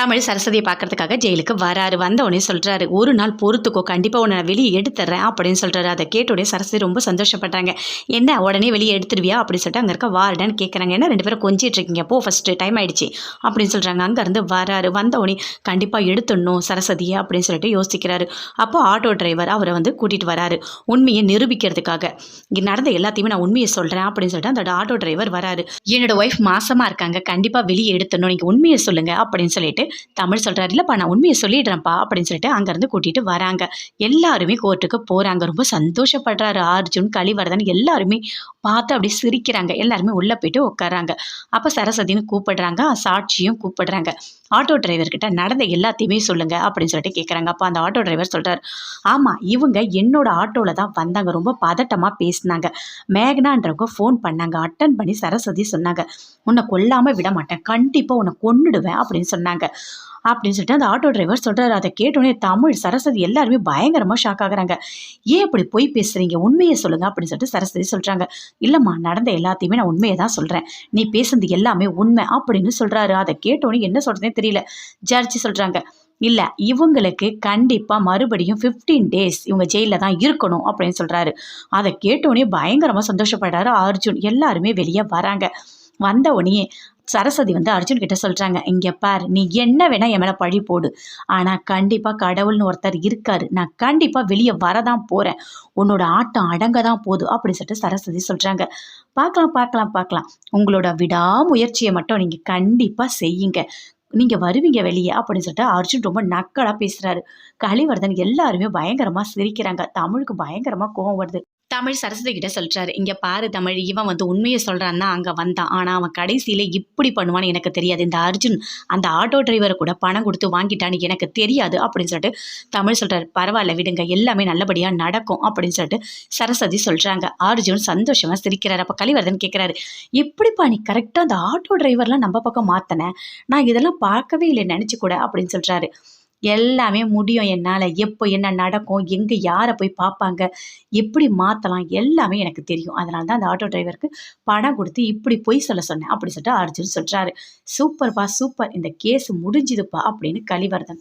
தமிழ் சரஸ்வதியை பார்க்கறதுக்காக ஜெயிலுக்கு வராரு. வந்த உடனே சொல்கிறாரு ஒரு நாள் பொறுத்துக்கோ கண்டிப்பாக உன்னை வெளியே எடுத்துறேன் அப்படின்னு சொல்கிறாரு அதை கேட்ட உடனே சரஸ்வதி ரொம்ப சந்தோஷப்படுறாங்க என்ன உடனே வெளியே எடுத்துருவியா? அப்படின்னு சொல்லிட்டு அங்கே இருக்க வார்டன் கேட்குறாங்க என்ன ரெண்டு பேரும் கொஞ்சிட்டு இருக்கீங்க? போ ஃபஸ்ட்டு டைம் ஆயிடுச்சு அப்படின்னு சொல்கிறாங்க அங்கேருந்து வராரு. வந்த உடனே கண்டிப்பாக எடுத்துடணும் சரஸ்வதியை அப்படின்னு சொல்லிட்டு யோசிக்கிறாரு. அப்போ ஆட்டோ டிரைவர் அவரை வந்து கூட்டிகிட்டு வராரு. உண்மையை நிரூபிக்கிறதுக்காக இங்கே நடந்த எல்லாத்தையுமே நான் உண்மையை சொல்கிறேன் அப்படின்னு சொல்லிட்டு அந்த ஆட்டோ டிரைவர் வராரு. என்னோட ஒய்ஃப் மாசமாக இருக்காங்க. கண்டிப்பாக வெளியே எடுத்துடணும். நீங்கள் உண்மையை சொல்லுங்கள் அப்படின்னு சொல்லிட்டு தமிழ் சொல்கிறாரு இல்லைப்பா நான் உண்மையை சொல்லிடுறேன்ப்பா அப்படின்னு சொல்லிட்டு அங்கேருந்து கூட்டிகிட்டு வராங்க. எல்லாருமே கோர்ட்டுக்கு போகிறாங்க ரொம்ப சந்தோஷப்படுறாரு அர்ஜுன் கலிவரதன் எல்லாருமே பார்த்து அப்படியே சிரிக்கிறாங்க. எல்லாருமே உள்ளே போயிட்டு உட்காராங்க அப்போ சரஸ்வதினு கூப்பிடுறாங்க. சாட்சியும் கூப்பிடுறாங்க. ஆட்டோ டிரைவர்கிட்ட நடந்த எல்லாத்தையுமே சொல்லுங்க அப்படின்னு சொல்லிட்டு கேட்குறாங்க அப்போ அந்த ஆட்டோ டிரைவர் சொல்கிறார் ஆமாம் இவங்க என்னோட ஆட்டோவில் தான் வந்தாங்க. ரொம்ப பதட்டமாக பேசினாங்க. மேகனான்றவங்க ஃபோன் பண்ணாங்க. அட்டன் பண்ணி சரஸ்வதி சொன்னாங்க உன்னை கொல்லாமல் விட மாட்டேன். கண்டிப்பாக உன்னை கொன்னுடுவேன் அப்படின்னு சொன்னாங்க. அப்படின்னு சொல்லிட்டு அந்த ஆட்டோ டிரைவர் சொல்கிறாரு அதை கேட்டோடனே தமிழ் சரஸ்வதி எல்லாருமே பயங்கரமாக ஷாக் ஆகுறாங்க. ஏன் இப்படி போய் பேசுகிறீங்க உண்மையை சொல்லுங்க அப்படின்னு சொல்லிட்டு சரஸ்வதி சொல்கிறாங்க இல்லைம்மா நடந்த எல்லாத்தையுமே நான் உண்மையை தான் சொல்கிறேன் நீ பேசுனது எல்லாமே உண்மை அப்படின்னு சொல்கிறாரு அதை கேட்டோன்னே என்ன சொல்கிறதுனே தெரியல. ஜட்ஜி சொல்கிறாங்க இல்லை இவங்களுக்கு கண்டிப்பாக மறுபடியும் ஃபிஃப்டீன் டேஸ் இவங்க ஜெயிலில் தான் இருக்கணும் அப்படின்னு சொல்கிறாரு அதை கேட்டோடனே பயங்கரமாக சந்தோஷப்படுறாரு அர்ஜுன். எல்லாருமே வெளியே வராங்க. வந்த உடனே சரஸ்வதி வந்து அர்ஜுன் கிட்ட சொல்கிறாங்க இங்கே பார் நீ என்ன வேணால் என் மேலே பழி போடு. ஆனால் கண்டிப்பாக கடவுள்னு ஒருத்தர் இருக்காரு. நான் கண்டிப்பாக வெளியே வரதான் போகிறேன் உன்னோட ஆட்டம் அடங்க தான் போதும் அப்படி சொல்லிட்டு சரஸ்வதி சொல்கிறாங்க பார்க்கலாம் பார்க்கலாம் பார்க்கலாம். உங்களோட விடாமுயற்சியை மட்டும் நீங்கள் கண்டிப்பாக செய்யுங்க. நீங்கள் வருவீங்க வெளியே அப்படின்னு சொல்லிட்டு அர்ஜுன் ரொம்ப நக்கலாக பேசுகிறாரு கலிவர்தன் எல்லாருமே பயங்கரமாக சிரிக்கிறாங்க. தமிழுக்கு பயங்கரமாக கோவம் வருது. தமிழ் சரஸ்வதி கிட்ட சொல்கிறாரு இங்கே பாரு தமிழ் இவன் வந்து உண்மையை சொல்கிறான்னா தான் அங்கே வந்தான். ஆனால் அவன் கடைசியில் இப்படி பண்ணுவான்னு எனக்கு தெரியாது. இந்த அர்ஜுன் அந்த ஆட்டோ டிரைவரை கூட பணம் கொடுத்து வாங்கிட்டான்னு எனக்கு தெரியாது அப்படின்னு சொல்லிட்டு தமிழ் சொல்கிறார் பரவாயில்ல விடுங்க. எல்லாமே நல்லபடியாக நடக்கும் அப்படின்னு சொல்லிட்டு சரஸ்வதி சொல்கிறாங்க அர்ஜுன் சந்தோஷமாக சிரிக்கிறாரு. அப்போ கலிவர்தன் கேட்குறாரு எப்படிப்பா நீ கரெக்டாக அந்த ஆட்டோ டிரைவர்லாம் நம்ம பக்கம் மாற்றினேன் நான் இதெல்லாம் பார்க்கவே இல்லை நினச்சி கூட அப்படின்னு சொல்கிறாரு எல்லாமே முடியும். என்னால் எப்போ என்ன நடக்கும் எங்கே யாரை போய் பார்ப்பாங்க எப்படி மாற்றலாம் எல்லாமே எனக்கு தெரியும். அதனால தான் அந்த ஆட்டோ டிரைவருக்கு பணம் கொடுத்து இப்படி பொய் சொல்ல சொன்னேன். அப்படி சொல்லிட்டு அர்ஜுன் சொல்கிறாரு சூப்பர்ப்பா சூப்பர். இந்த கேஸ் முடிஞ்சுதுப்பா அப்படின்னு கலிவர்தன்.